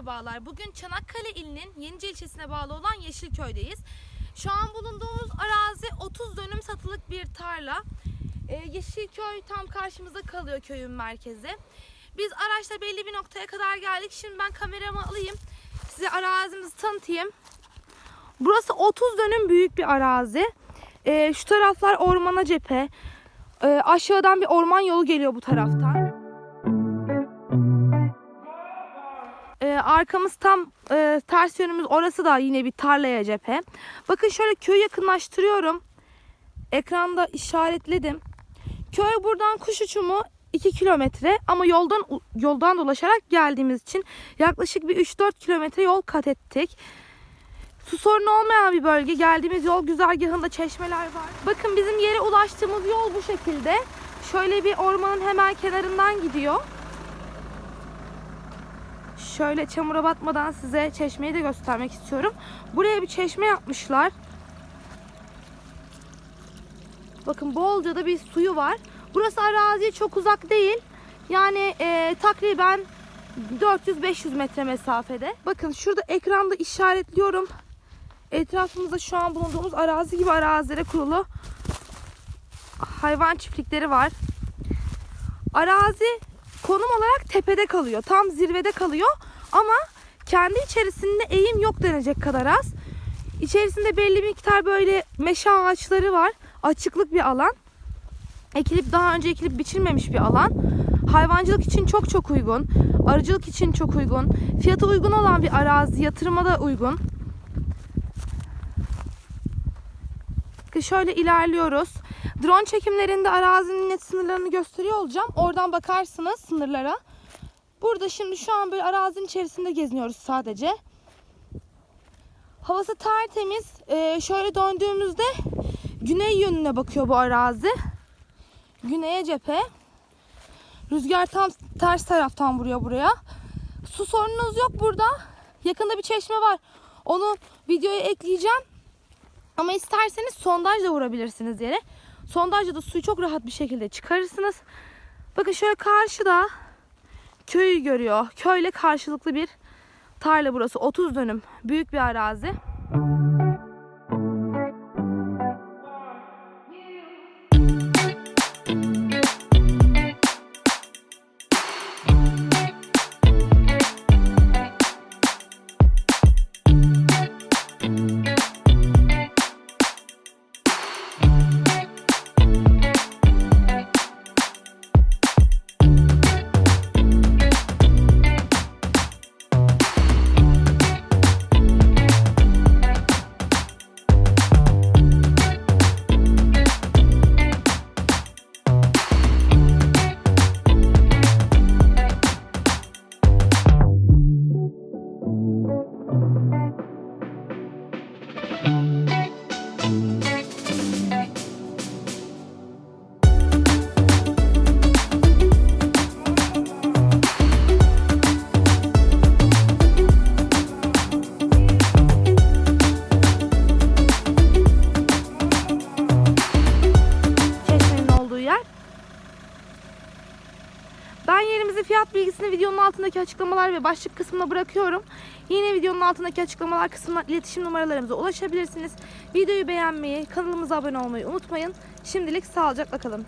merhabalar. Bugün Çanakkale ilinin Yenice ilçesine bağlı olan Yeşilköy'deyiz. Şu an bulunduğumuz arazi 30 dönüm satılık bir tarla. Ee, Yeşilköy tam karşımızda kalıyor köyün merkezi. Biz araçla belli bir noktaya kadar geldik. Şimdi ben kameramı alayım. Size arazimizi tanıtayım. Burası 30 dönüm büyük bir arazi. Ee, şu taraflar ormana cephe. Ee, aşağıdan bir orman yolu geliyor bu taraftan. Ee, arkamız tam e, ters yönümüz orası da yine bir tarlaya cephe. Bakın şöyle köyü yakınlaştırıyorum. Ekranda işaretledim. Köy buradan kuş uçumu 2 kilometre ama yoldan yoldan dolaşarak geldiğimiz için yaklaşık bir 3-4 kilometre yol kat ettik. Su sorunu olmayan bir bölge. Geldiğimiz yol güzergahında çeşmeler var. Bakın bizim yere ulaştığımız yol bu şekilde. Şöyle bir ormanın hemen kenarından gidiyor. Şöyle çamura batmadan size çeşmeyi de göstermek istiyorum. Buraya bir çeşme yapmışlar. Bakın bolca da bir suyu var. Burası araziye çok uzak değil. Yani e, takriben 400-500 metre mesafede. Bakın şurada ekranda işaretliyorum. Etrafımızda şu an bulunduğumuz arazi gibi arazilere kurulu hayvan çiftlikleri var. Arazi konum olarak tepede kalıyor. Tam zirvede kalıyor ama kendi içerisinde eğim yok denecek kadar az. İçerisinde belli bir miktar böyle meşe ağaçları var. Açıklık bir alan. Ekilip daha önce ekilip biçilmemiş bir alan. Hayvancılık için çok çok uygun. Arıcılık için çok uygun. Fiyatı uygun olan bir arazi, yatırıma da uygun. Şöyle ilerliyoruz. Drone çekimlerinde arazinin net sınırlarını gösteriyor olacağım. Oradan bakarsınız sınırlara. Burada şimdi şu an böyle arazinin içerisinde geziniyoruz sadece. Havası tertemiz. Ee, şöyle döndüğümüzde güney yönüne bakıyor bu arazi. Güneye cephe. Rüzgar tam ters taraftan vuruyor buraya. Su sorununuz yok burada. Yakında bir çeşme var. Onu videoya ekleyeceğim. Ama isterseniz sondajla vurabilirsiniz yere. Sondajla da suyu çok rahat bir şekilde çıkarırsınız. Bakın şöyle karşıda köyü görüyor. Köyle karşılıklı bir tarla burası. 30 dönüm. Büyük bir arazi. Ben yerimizin fiyat bilgisini videonun altındaki açıklamalar ve başlık kısmına bırakıyorum. Yine videonun altındaki açıklamalar kısmına iletişim numaralarımıza ulaşabilirsiniz. Videoyu beğenmeyi, kanalımıza abone olmayı unutmayın. Şimdilik sağlıcakla kalın.